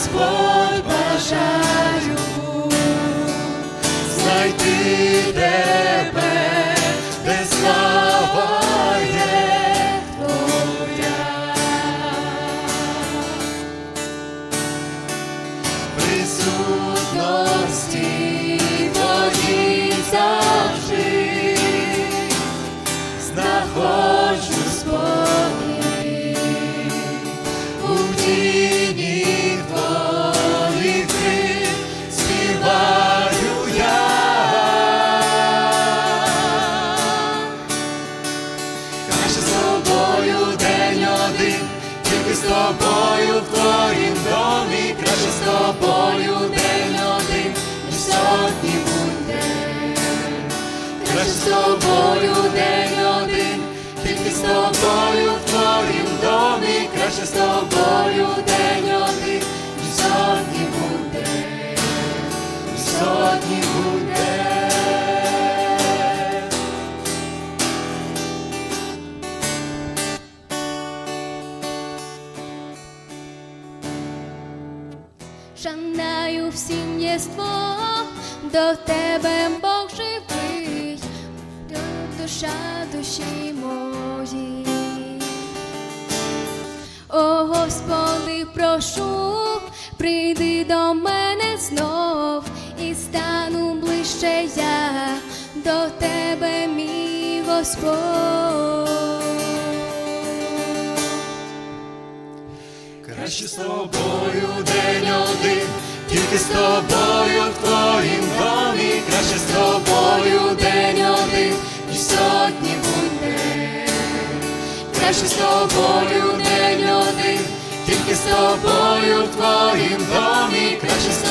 Господь бажаю знайти тебе, де слава є твоя. присутності твої завжди. наче з тобою день один, тільки з тобою в твоїм домі, краще з тобою день один, ніж сотні буде, краще з тобою день один, тільки з тобою в твоїм домі, краще з тобою. Шанаю всім єство, до тебе Бог живий, душа душі моїй. О Господи, прошу, прийди до мене знов і стану ближче я до тебе, мій Господь. Краще з тобою один, тільки з тобою в твоїм домі, краще з тобою день один, і сотні буде. Краще з тобою день один, тільки з тобою в твоїм домі, краще з тобою